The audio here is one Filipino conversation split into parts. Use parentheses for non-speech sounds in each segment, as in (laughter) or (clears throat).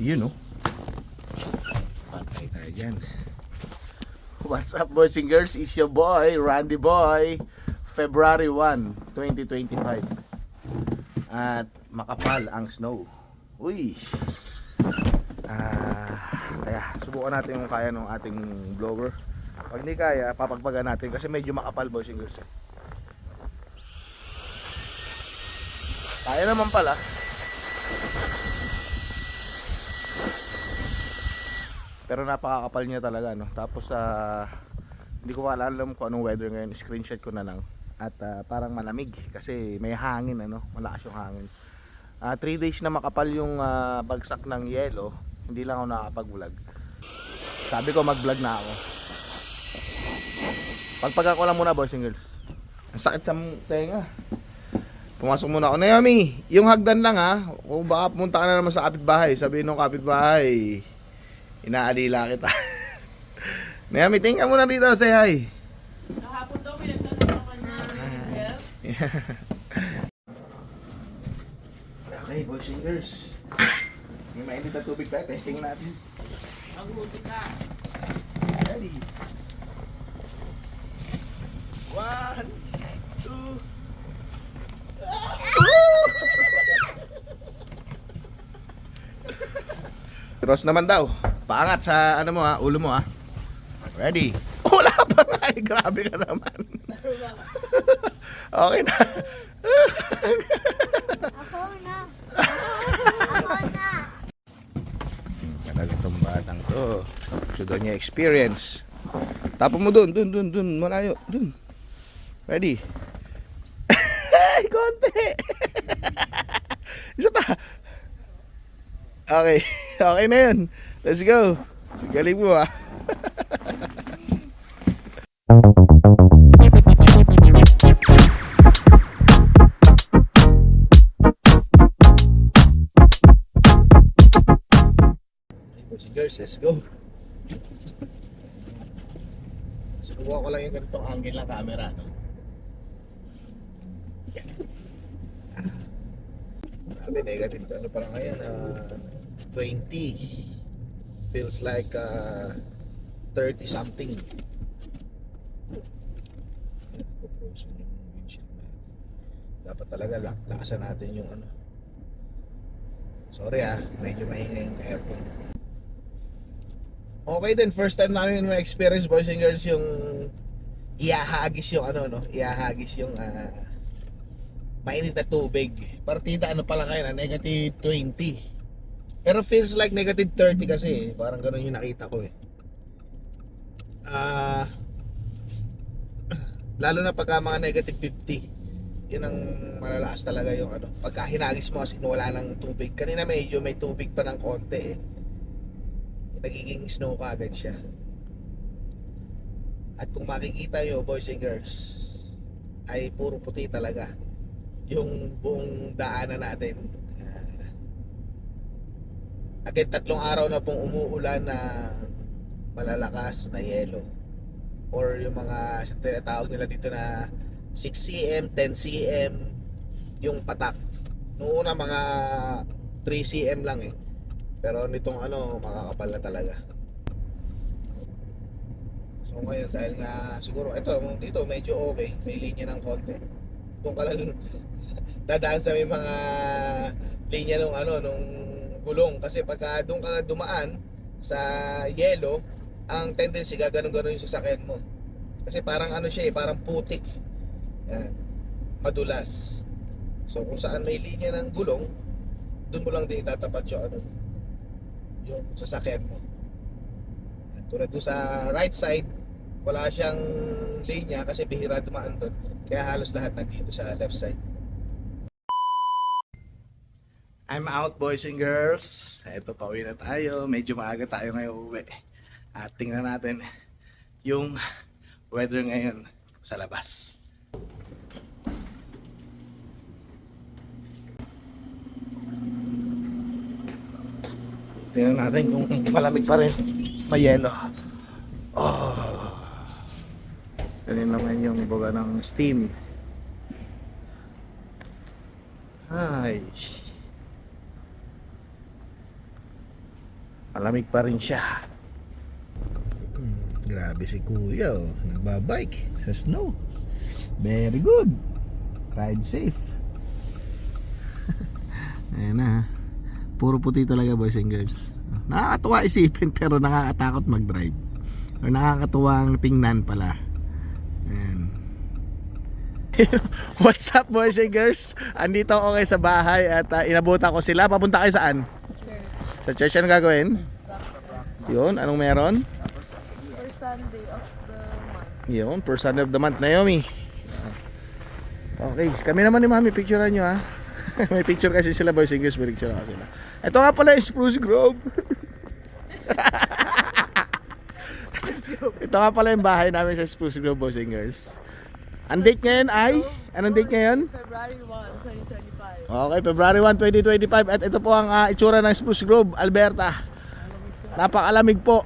Yun oh. Patay tayo dyan. What's up boys and girls? It's your boy, Randy Boy. February 1, 2025. At makapal ang snow. Uy. Ah, kaya subukan natin yung kaya ng ating vlogger. Pag hindi kaya, papagpagan natin kasi medyo makapal boys and girls. eh. Kaya naman pala. Pero napakakapal niya talaga no. Tapos ah hindi ko pa alam kung anong weather ngayon. Screenshot ko na lang. At ah, parang malamig kasi may hangin ano, malakas yung hangin. 3 days na makapal yung ah, bagsak ng yelo. Hindi lang ako nakakapag-vlog. Sabi ko mag-vlog na ako. Pagpaga ko lang muna boys and girls. Ang sakit sa tenga. Pumasok muna ako. Naomi, yung hagdan lang ha. Kung baka pumunta ka na naman sa kapitbahay. Sabihin nung kapitbahay, inaalila kita. (laughs) Naomi, tingin ka muna dito. Say hi. Kahapon daw pinagtanong ako niya ng (laughs) help. Okay, boys and girls. May mainit na tubig tayo. Testing natin. Maguti ka. Ready? One, two, (laughs) Cross naman daw. Paangat sa ano mo ha, ulo mo ha. Ready? (laughs) Wala pa nga eh. Grabe ka naman. (laughs) okay na. Ako na. Ako na. Talaga itong batang to. Gusto daw niya experience. Tapo mo dun, dun, dun, dun, malayo, dun. Ready? (laughs) Ay, konti! Isa pa. Okay, okay na yun. Let's go. Galing mo ah. Girls, let's go. Sinubukan ko lang yung ganitong angle ng camera, no? Yan. Negative. Ano parang ngayon, ah, 20. Feels like ah, 30 something. Dapat talaga lak- lakasan natin yung ano. Sorry ah, medyo maingay yung aircon. Okay din, first time namin ma-experience boys and girls yung iahagis yung ano no, iahagis yung ah, mainit na tubig. Partida ano pala kayo na negative 20. Pero feels like negative 30 kasi eh. Parang ganun yung nakita ko eh. Ah (clears throat) lalo na pagka mga negative 50 yun ang malalakas talaga yung ano. Pagka hinagis mo kasi wala ng tubig. Kanina medyo may tubig pa ng konti eh. Nagiging snow ka agad siya. At kung makikita nyo boys and girls ay puro puti talaga yung buong daanan natin again tatlong araw na pong umuulan na malalakas na yelo. Or yung mga tinatawag nila dito na 6 cm, 10 cm yung patak. Noong una mga 3 cm lang eh. Pero nitong ano makakapal na talaga. So ngayon dahil nga siguro ito dito medyo okay. May linya ng konti. Kung ka lang (laughs) dadaan sa may mga linya nung ano nung gulong. Kasi pagka doon ka dumaan sa yelo ang tendency gaganon-ganon yung sasakyan mo. Kasi parang ano siya eh parang putik. Yan. Madulas. So kung saan may linya ng gulong doon mo lang din itatapat yung ano yung sasakyan mo. At tulad doon sa right side wala siyang linya kasi bihira dumaan doon. Kaya halos lahat nandito sa left side I'm out boys and girls Ito pauwi na tayo Medyo maaga tayo ngayon uwi At tingnan natin Yung weather ngayon sa labas Tingnan natin kung malamig pa rin. May yelo. Oh. Ganun naman yung buga ng steam. Ay. Malamig pa rin siya. Hmm, Grabe si kuya oh. Nagbabike sa snow. Very good. Ride safe. (laughs) Ayan na. Puro puti talaga boys and girls. Nakakatuwa isipin (laughs) pero nakakatakot mag-drive. Or nakakatuwang tingnan pala. Ayan. (laughs) What's up boys and girls? Andito ako kayo sa bahay at uh, inabutan ko sila. Papunta kayo saan? Sa church ano gagawin? Yun, anong meron? First Sunday of the month. Yun, first Sunday of the month, Naomi. Okay, kami naman ni Mami, picturean nyo ha. (laughs) May picture kasi sila boys and girls, may picture ako sila. Ito nga pala yung Spruce Grove. (laughs) Ito nga pala yung bahay namin sa Spruce Grove, boys and girls. Ang date ngayon ay? Anong date ngayon? February 1, 2025. Okay, February 1, 2025 at ito po ang ah, itsura ng Spruce Grove, Alberta. Napakalamig po.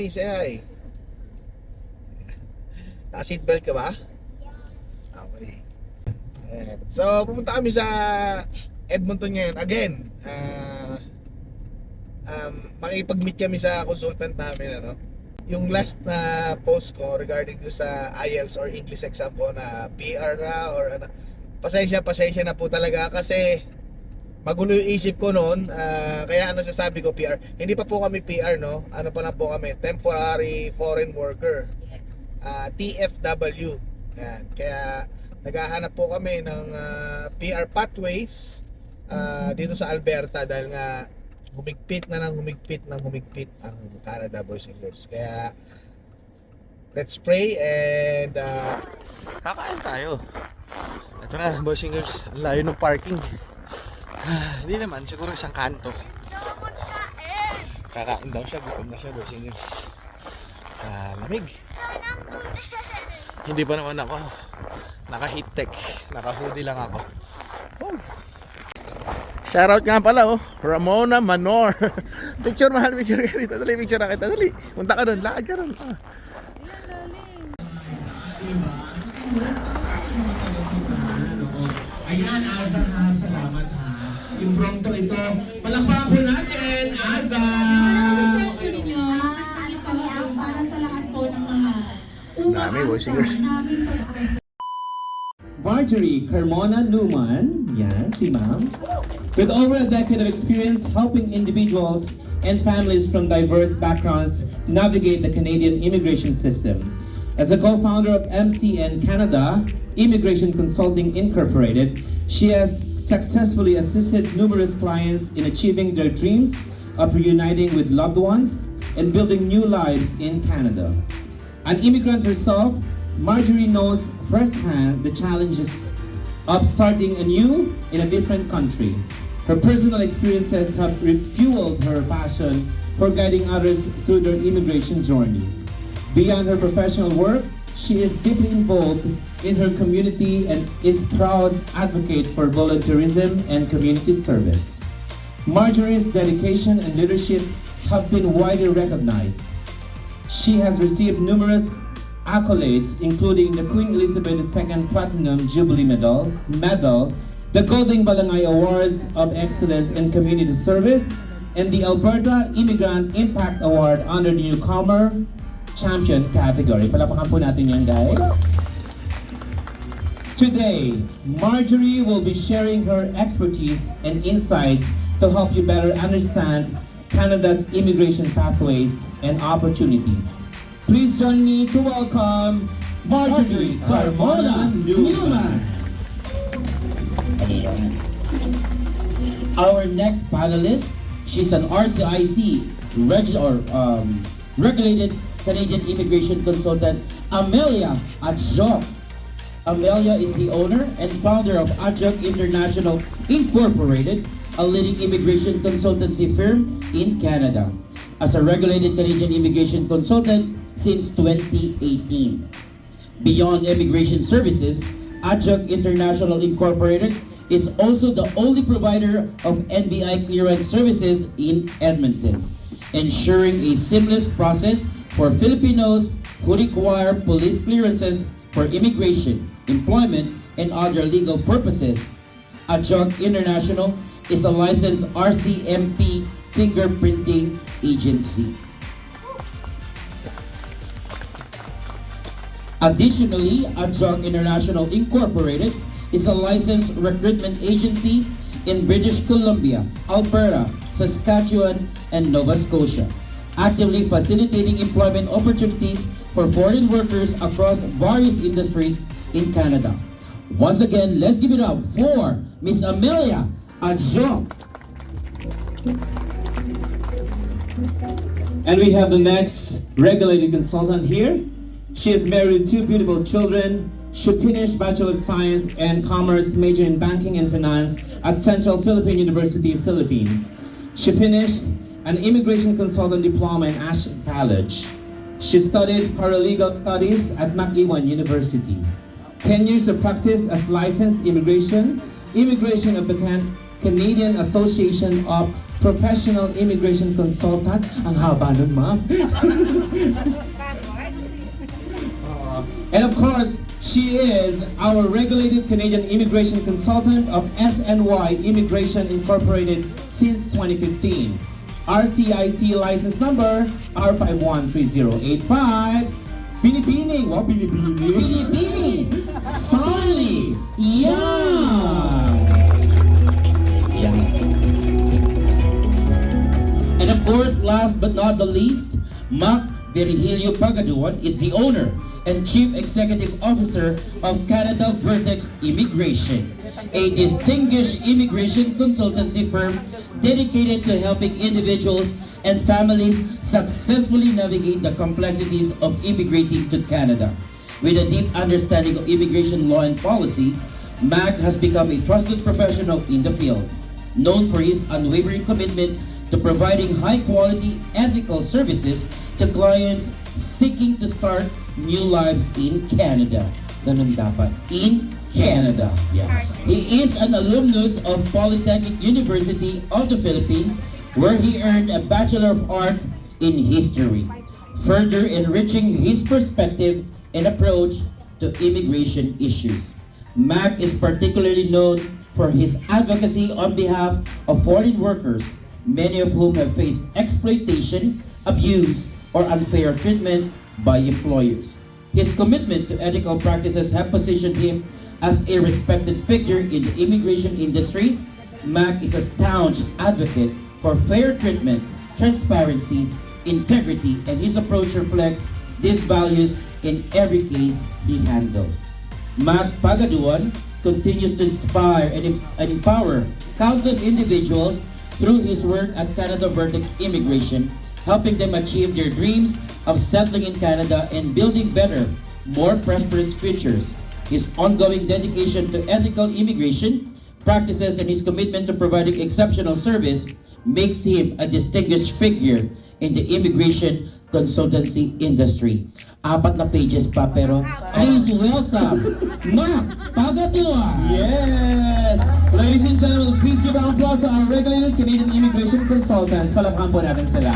Naomi, say hi. Naka-seatbelt ka ba? Okay. So, pumunta kami sa Edmonton ngayon. Again, ah um, makipag-meet kami sa consultant namin. Ano? Yung last na post ko regarding do sa IELTS or English exam ko na PR na or ano. Pasensya, pasensya na po talaga kasi magulo yung isip ko noon. ah, kaya ano sasabi ko PR. Hindi pa po kami PR, no? Ano pa lang po kami? Temporary Foreign Worker. Ah, TFW. Yan. Kaya naghahanap po kami ng ah, PR pathways ah, dito sa Alberta dahil nga humigpit na ng humigpit ng humigpit ang Canada boys and girls. Kaya let's pray and uh, kakain tayo. Ito na boys and girls, ang layo ng parking. Hindi naman, siguro isang kanto. Kakain daw siya, gutom na siya and girls. Ah, lamig. Hindi pa naman ako. Naka-heat tech. Naka-hoodie lang ako. Oh. Shoutout nga pala oh. Ramona Manor. (laughs) picture mahal, picture ka dito. Dali, picture na kita. Dali. Punta ka doon. Lakad ka doon. Ah. Ayan, Aza ha. Salamat ha. Yung prompto ito. Palakpakan po natin, Aza! Gusto po ninyo, ito para sa lahat po ng mga Dami, boys, singers. namin pag-asa. Marjorie Carmona Newman, yan, si ma'am. With over a decade of experience helping individuals and families from diverse backgrounds navigate the Canadian immigration system. As a co-founder of MCN Canada, Immigration Consulting Incorporated, she has successfully assisted numerous clients in achieving their dreams of reuniting with loved ones and building new lives in Canada. An immigrant herself, Marjorie knows firsthand the challenges of starting anew in a different country. Her personal experiences have refueled her passion for guiding others through their immigration journey. Beyond her professional work, she is deeply involved in her community and is a proud advocate for volunteerism and community service. Marjorie's dedication and leadership have been widely recognized. She has received numerous accolades, including the Queen Elizabeth II Platinum Jubilee Medal, Medal, the Golden Balangay Awards of Excellence in Community Service, and the Alberta Immigrant Impact Award under the Newcomer Champion category. Palapakan po natin yan, guys. Today, Marjorie will be sharing her expertise and insights to help you better understand Canada's immigration pathways and opportunities. Please join me to welcome Marjorie Carmona Newman. Our next panelist, she's an RCIC reg- or um, regulated Canadian immigration consultant, Amelia Adjok. Amelia is the owner and founder of Adjok International Incorporated, a leading immigration consultancy firm in Canada. As a regulated Canadian immigration consultant since 2018. Beyond immigration services, Adjunct International Incorporated is also the only provider of NBI clearance services in Edmonton, ensuring a seamless process for Filipinos who require police clearances for immigration, employment, and other legal purposes. Adjunct International is a licensed RCMP fingerprinting agency. Additionally, Adjunct International Incorporated is a licensed recruitment agency in British Columbia, Alberta, Saskatchewan, and Nova Scotia, actively facilitating employment opportunities for foreign workers across various industries in Canada. Once again, let's give it up for Miss Amelia Adjunct. And we have the next regulated consultant here. She is married with two beautiful children. She finished Bachelor of Science and Commerce major in Banking and Finance at Central Philippine University, of Philippines. She finished an Immigration Consultant Diploma in Ashton College. She studied paralegal studies at McEwan University. 10 years of practice as licensed immigration, immigration of the Can- Canadian Association of Professional Immigration Consultant. Ang haba nun, ma'am. (laughs) And of course, she is our regulated Canadian immigration consultant of SNY Immigration Incorporated since 2015. RCIC license number R513085. Binibining! Wow, binibining! Binibining! Solly! Yeah! And of course, last but not the least, Mac Virgilio Pagaduan is the owner and Chief Executive Officer of Canada Vertex Immigration, a distinguished immigration consultancy firm dedicated to helping individuals and families successfully navigate the complexities of immigrating to Canada. With a deep understanding of immigration law and policies, Mac has become a trusted professional in the field, known for his unwavering commitment to providing high-quality, ethical services to clients seeking to start new lives in Canada. Ganun dapat. In Canada. Yeah. He is an alumnus of Polytechnic University of the Philippines where he earned a Bachelor of Arts in History, further enriching his perspective and approach to immigration issues. Mac is particularly known for his advocacy on behalf of foreign workers, many of whom have faced exploitation, abuse, or unfair treatment by employers. His commitment to ethical practices have positioned him as a respected figure in the immigration industry. Mac is a staunch advocate for fair treatment, transparency, integrity, and his approach reflects these values in every case he handles. Mac Pagaduan continues to inspire and, empower countless individuals through his work at Canada Vertex Immigration, helping them achieve their dreams of settling in Canada and building better, more prosperous futures. His ongoing dedication to ethical immigration practices and his commitment to providing exceptional service makes him a distinguished figure in the immigration consultancy industry. Apat na pages pa pero please welcome Mark Pagaduan! Yes! Ladies and gentlemen, please give a round of applause to our regulated Canadian immigration consultants. Palakpakan po natin sila.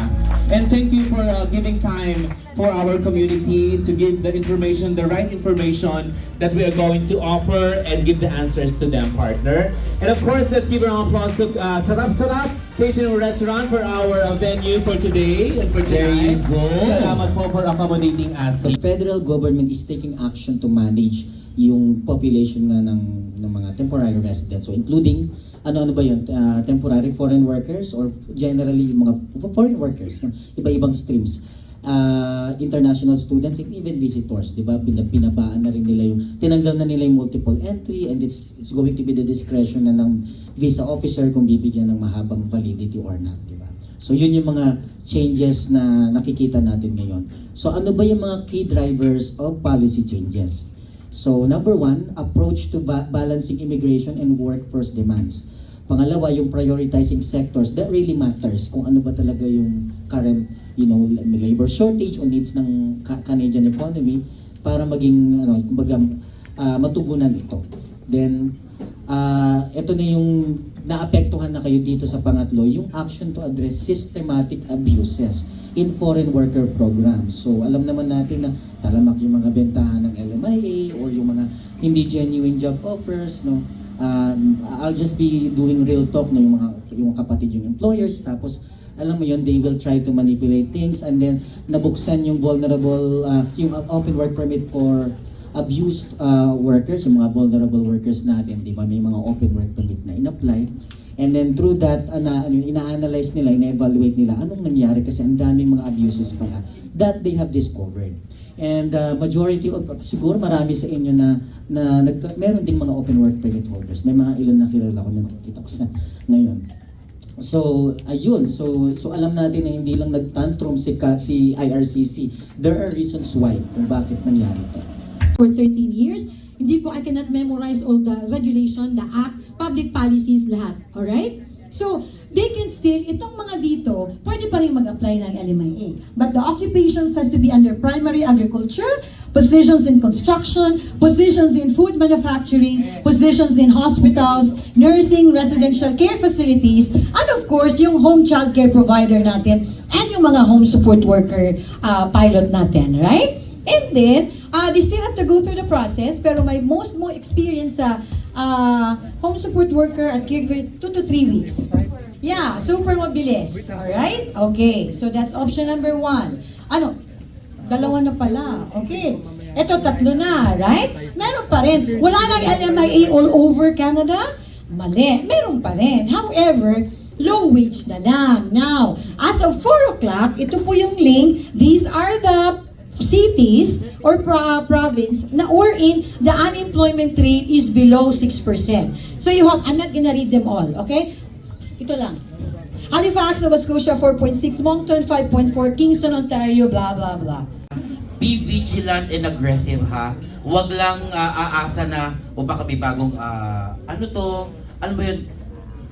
And thank you for uh, giving time for our community to give the information, the right information that we are going to offer and give the answers to them, partner. And of course, let's give a round of applause to uh, Sarap Sarap Catering Restaurant for our uh, venue for today and for today. There you go. Salamat po for accommodating us. The federal government is taking action to manage yung population nga ng, ng mga temporary residents. So including, ano-ano ba yun? Uh, temporary foreign workers or generally mga foreign workers, iba-ibang streams. Uh, international students and even visitors, di ba? Pina- Pinabaan na rin nila yung, tinanggal na nila yung multiple entry and it's, it's going to be the discretion na ng visa officer kung bibigyan ng mahabang validity or not, di ba? So yun yung mga changes na nakikita natin ngayon. So ano ba yung mga key drivers of policy changes? So number one, approach to ba- balancing immigration and workforce demands. Pangalawa, yung prioritizing sectors that really matters. Kung ano ba talaga yung current, you know, labor shortage o needs ng Ca- Canadian economy para maging, ano, kumbaga, ah, matugunan ito. Then, ah ito na yung naapektuhan na kayo dito sa pangatlo, yung action to address systematic abuses in foreign worker programs. So, alam naman natin na talamak yung mga bentahan ng LMIA or yung mga hindi genuine job offers, no? Um, I'll just be doing real talk no yung mga yung kapatid yung employers tapos alam mo yun they will try to manipulate things and then nabuksan yung vulnerable uh, yung open work permit for abused uh, workers yung mga vulnerable workers natin di ba may mga open work permit na in-apply and then through that ana ano ina-analyze nila ina-evaluate nila anong nangyari kasi ang daming mga abuses pala that they have discovered And uh, majority of siguro marami sa inyo na na nag, meron ding mga open work permit holders. May mga ilan na kilala ko na nakikita ko sa ngayon. So, ayun. So, so alam natin na hindi lang nagtantrum si, si IRCC. There are reasons why kung bakit nangyari ito. For 13 years, hindi ko, I cannot memorize all the regulation, the act, public policies, lahat. Alright? So, they can still, itong mga dito, pwede pa rin mag-apply ng LMIA. But the occupations has to be under primary agriculture, positions in construction, positions in food manufacturing, positions in hospitals, nursing, residential care facilities, and of course, yung home child care provider natin, and yung mga home support worker uh, pilot natin, right? And then, uh, they still have to go through the process, pero may most mo experience sa uh, home support worker at caregiver, 2 to 3 weeks. Yeah, super mabilis. Alright? Okay, so that's option number one. Ano? Dalawa na pala. Okay. Ito, tatlo na, right? Meron pa rin. Wala nang LMIA all over Canada? Mali. Meron pa rin. However, low wage na lang. Now, as of 4 o'clock, ito po yung link. These are the cities or pro- province na wherein the unemployment rate is below 6%. So you have, I'm not gonna read them all, okay? Ito lang. Halifax, Nova Scotia, 4.6. Moncton, 5.4. Kingston, Ontario, blah, blah, blah. Be vigilant and aggressive ha. Huwag lang ah, aasa na o baka may bagong ah, ano to, alam mo yun,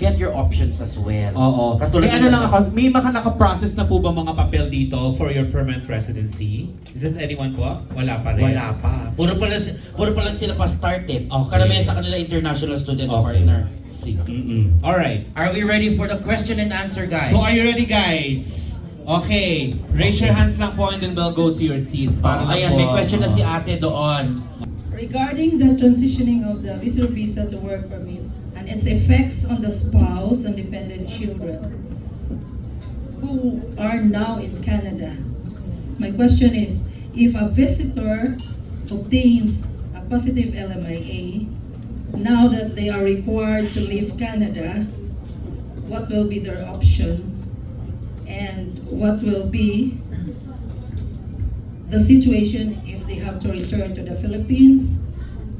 get your options as well. Oo. Katulad may ano lang ako, may mga naka-process na po ba mga papel dito for your permanent residency? Is this anyone po? Wala pa rin. Wala pa. Puro pa lang, puro pa lang sila pa started. Okay. Karamihan sa kanila international students Okay. partner. See. Mm-mm. Alright. Are we ready for the question and answer, guys? So are you ready guys? Okay, raise your hands lang po and then we'll go to your seats. Para Oh, na ayan, po, may question na si ate doon. Regarding the transitioning of the visitor visa to work permit and its effects on the spouse and dependent children who are now in Canada. My question is, if a visitor obtains a positive LMIA, now that they are required to leave Canada, what will be their options? And what will be the situation if they have to return to the Philippines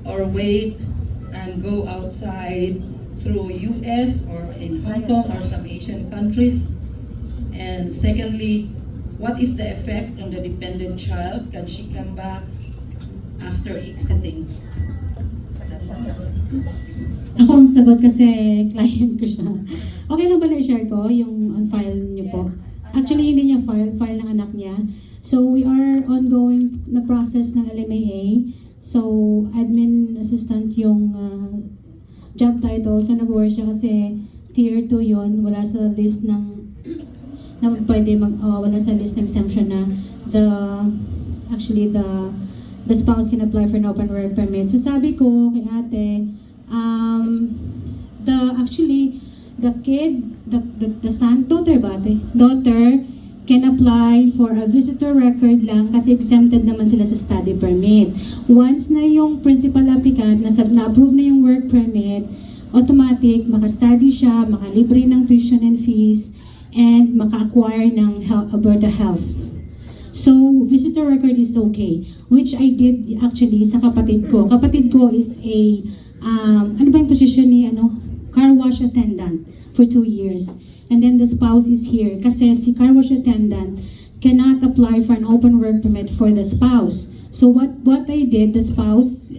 or wait and go outside through US or in Hong Kong or some Asian countries? And secondly, what is the effect on the dependent child? Can she come back after exiting? Ako ang sagot kasi client ko siya. Okay lang ba na i-share ko yung on file niyo po? Actually, hindi niya file, file ng anak niya. So, we are ongoing na process ng LMAA. So, admin assistant yung uh, job title. So, nag-work siya kasi tier 2 yon Wala sa list ng na pwede mag, uh, wala sa list ng exemption na the, actually, the the spouse can apply for an open work permit. So sabi ko kay ate, um, the, actually, the kid, the, the, the son, daughter ate? Daughter can apply for a visitor record lang kasi exempted naman sila sa study permit. Once na yung principal applicant, na, na-approve na yung work permit, automatic, maka-study siya, makalibre ng tuition and fees, and maka-acquire ng health, Alberta Health. So, visitor record is okay. Which I did actually sa kapatid ko. Kapatid ko is a, um, ano ba yung position ni, ano? Car wash attendant for two years. And then the spouse is here. Kasi si car wash attendant cannot apply for an open work permit for the spouse. So what what I did, the spouse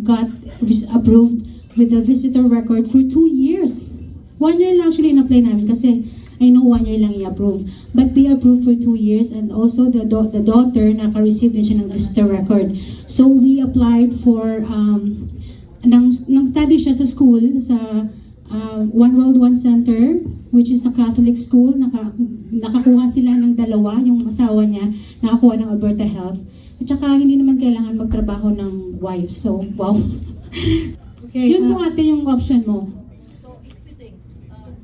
got approved with the visitor record for two years. One year lang actually in-apply namin kasi I know one year lang i-approve. But they approved for two years and also the do- the daughter naka-receive din siya ng visitor record. So we applied for um, nang, nang study siya sa school sa uh, One World One Center which is a Catholic school. Naka, nakakuha sila ng dalawa, yung asawa niya, nakakuha ng Alberta Health. At saka hindi naman kailangan magtrabaho ng wife. So, wow. (laughs) Okay, Yun uh, po ate yung option mo.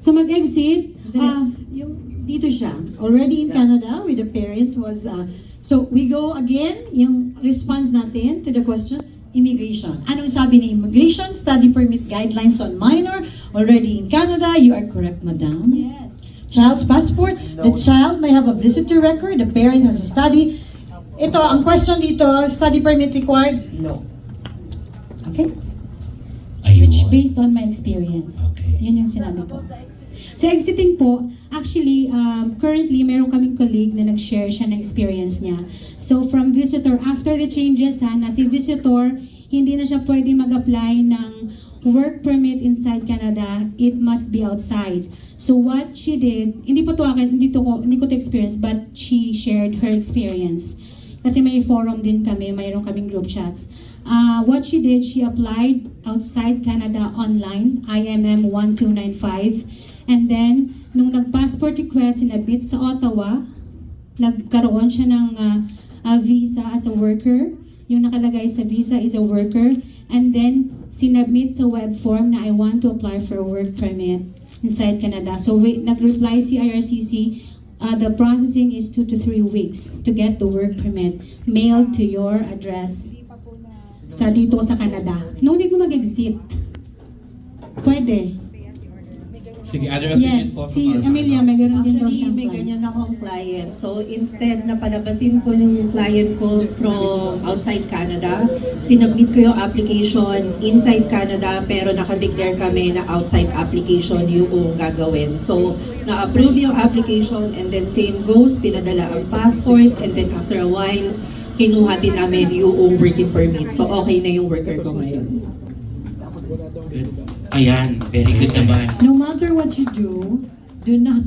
So mag-exit, Dali. ah, yung dito siya, already in Canada with the parent was, uh, so we go again, yung response natin to the question, immigration. Anong sabi ni immigration? Study permit guidelines on minor, already in Canada, you are correct, madam. yes. Child's passport, the child may have a visitor record, the parent has a study. Ito, ang question dito, study permit required? No. Okay? Which based on my experience. Yun yung sinabi ko. So exiting po, actually, um, currently, meron kaming colleague na nag-share siya ng experience niya. So from visitor, after the changes ha, na si visitor, hindi na siya pwede mag-apply ng work permit inside Canada, it must be outside. So what she did, hindi po to akin, hindi, to ko, hindi ko to experience, but she shared her experience. Kasi may forum din kami, mayroon kaming group chats. Uh, what she did, she applied outside Canada online, IMM 1295. And then, nung nag-passport request, sinabit sa Ottawa, nagkaroon siya ng uh, uh, visa as a worker. Yung nakalagay sa visa is a worker. And then, sinabit sa web form na I want to apply for a work permit inside Canada. So, wait, nag-reply si IRCC, uh, the processing is two to three weeks to get the work permit mailed to your address sa dito sa Canada. No need mo mag-exit. Pwede. Sige, other opinion Yes, po from si Amelia may ganun din daw Actually, siyang may ganyan akong client. So, instead na palabasin ko yung client ko from outside Canada, sinubmit ko yung application inside Canada, pero nakadeclare kami na outside application yung gagawin. So, na-approve yung application and then same goes, pinadala ang passport and then after a while, kinuha din namin yung working permit. So, okay na yung worker ko ngayon. Ayan, very good naman. No matter what you do, do not,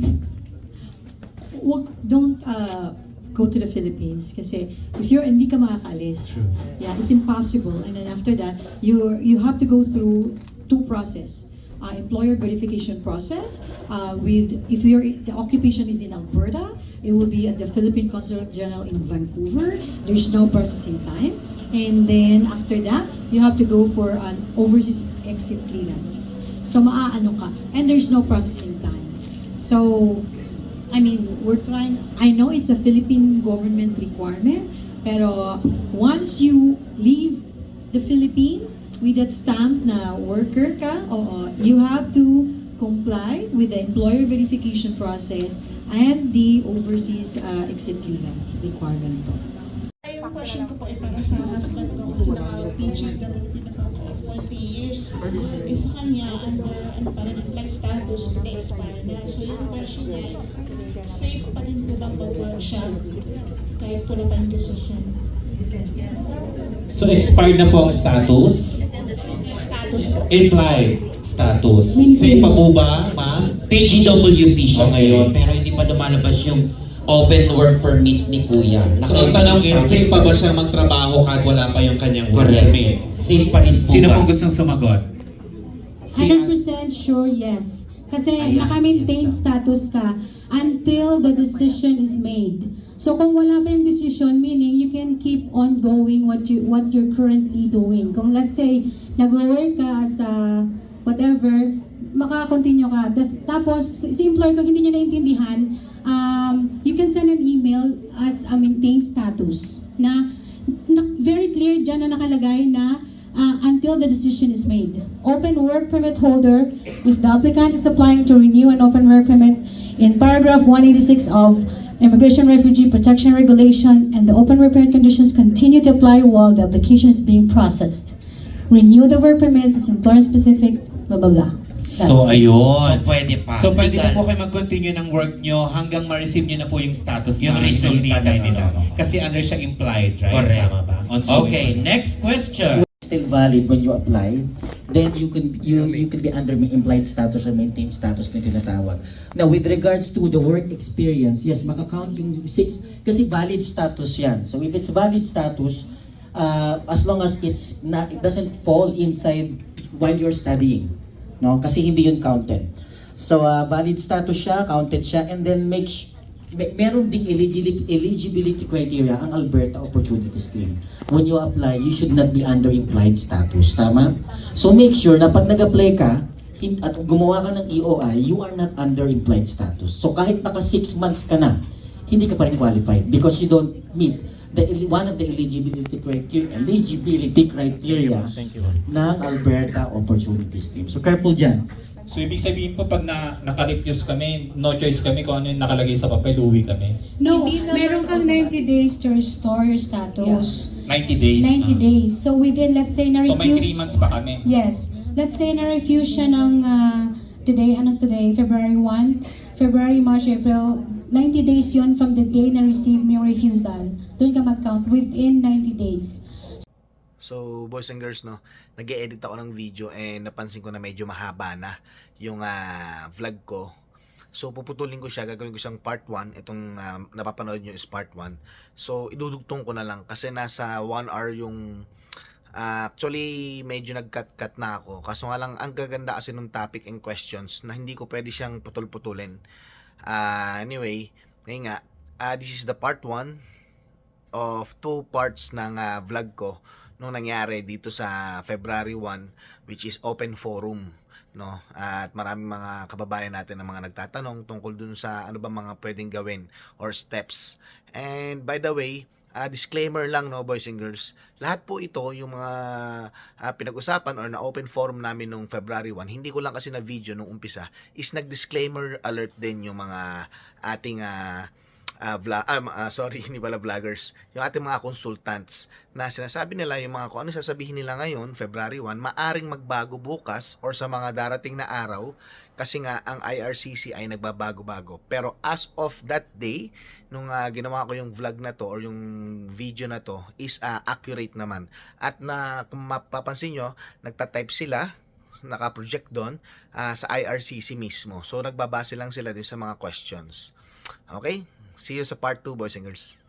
wag, don't uh, go to the Philippines. Kasi if you're, hindi ka makakaalis. Yeah, it's impossible. And then after that, you you have to go through two process. Uh, employer verification process uh, with if your the occupation is in Alberta, it will be at the Philippine Consulate General in Vancouver. There's no processing time, and then after that, you have to go for an overseas exit clearance. So maaano ka, and there's no processing time. So I mean, we're trying, I know it's a Philippine government requirement, pero once you leave the Philippines with that stamp na worker ka, oo, you have to comply with the employer verification process and the overseas uh, exit clearance requirement po. Question ko po ay para sa husband ko kasi naka-PGWP na po ako for 3 years. Eh sa kanya, under ano pa rin, flight status, na-expire na. So yung question niya is, safe pa rin po bang mag-work siya kahit wala pa yung decision? So expired na po ang status? Status po. Implied status. Safe pa po ba, ma'am? PGWP siya ngayon, pero hindi pa lumalabas yung open work permit ni Kuya. So ang tanong is, safe pa ba siya magtrabaho kahit wala pa yung kanyang work Correct. permit? Safe pa rin po Sino ba? pong gustong sumagot? Si 100% sure yes. Kasi Ayan, naka-maintain yes, status ka until the decision is made. So kung wala pa yung decision, meaning you can keep on going what you what you're currently doing. Kung let's say nag-work ka as a whatever, maka-continue ka. Tas- Tapos si employer kung hindi niya naintindihan, um, you can send an email as a maintained status na, na very clear dyan na nakalagay na uh, until the decision is made. Open work permit holder, if the applicant is applying to renew an open work permit in paragraph 186 of Immigration Refugee Protection Regulation and the open work permit conditions continue to apply while the application is being processed. Renew the work permits as employer specific, blah blah blah. So That's it. ayun. So pwede pa. So pwede na Legal. po kayo mag-continue ng work nyo hanggang ma-receive nyo na po yung status Yung na resulta hinihintay na, nila. Kasi under siya implied, right? Correct. Tama ba? On Okay, next question. still valid when you apply, then you can you you can be under implied status or maintained status na tinatawag. Now, with regards to the work experience, yes, makakount yung six, kasi valid status yan. So if it's valid status, uh, as long as it's not, it doesn't fall inside while you're studying. No? Kasi hindi yun counted. So, uh, valid status siya, counted siya, and then make may, meron ding eligibility, eligibility criteria ang Alberta Opportunity Stream. When you apply, you should not be under implied status. Tama? So make sure na pag nag-apply ka at gumawa ka ng EOI, you are not under implied status. So kahit naka 6 months ka na, hindi ka pa rin qualified because you don't meet the one of the eligibility criteria eligibility criteria ng Alberta Opportunity Stream. So careful dyan. So ibig sabihin po pag na naka-refuse kami, no choice kami kung ano yung nakalagay sa papel, uwi kami. No, Hindi naman meron kang 90 days to restore your status. 90 days. 90 ah. days. So within, let's say, So may na-refuse. 3 months pa kami. Yes. Let's say na-refuse siya ng ah, today, ano today? February 1, February, March, April. 90 days yon from the day na receive mo yung refusal. Doon ka mag-count within 90 days. So, boys and girls, no, nag edit ako ng video and napansin ko na medyo mahaba na yung ah, vlog ko. So, puputulin ko siya, gagawin ko siyang part 1. Itong ah, napapanood nyo is part 1. So, idudugtong ko na lang kasi nasa 1 hour yung ah, actually medyo nag-cut-cut na ako. Kaso nga lang, ang gaganda kasi ng topic and questions na hindi ko pwede siyang putol-putulin. Ah, anyway, ngayon nga, ah, this is the part 1 of two parts ng ah, vlog ko nung nangyari dito sa February 1 which is open forum no? At maraming mga kababayan natin na mga nagtatanong tungkol dun sa ano ba mga pwedeng gawin or steps and by the way ah, disclaimer lang no boys and girls. Lahat po ito yung mga ah, pinag-usapan or na open forum namin nung February 1 hindi ko lang kasi na video nung umpisa is nag-disclaimer alert din yung mga ating ah, vla- ah, ma- ah, sorry, (laughs) hindi pala vloggers, yung ating mga consultants na sinasabi nila yung mga kung ano sasabihin nila ngayon, February 1, maaring magbago bukas or sa mga darating na araw kasi nga ang IRCC ay nagbabago-bago. Pero as of that day, nung ah, ginawa ko yung vlog na to or yung video na to is ah, accurate naman. At na kung mapapansin nyo, nagtatype sila naka-project doon ah, sa IRCC mismo. So nagbabase lang sila din sa mga questions. Okay? See you sa part 2, boys and girls.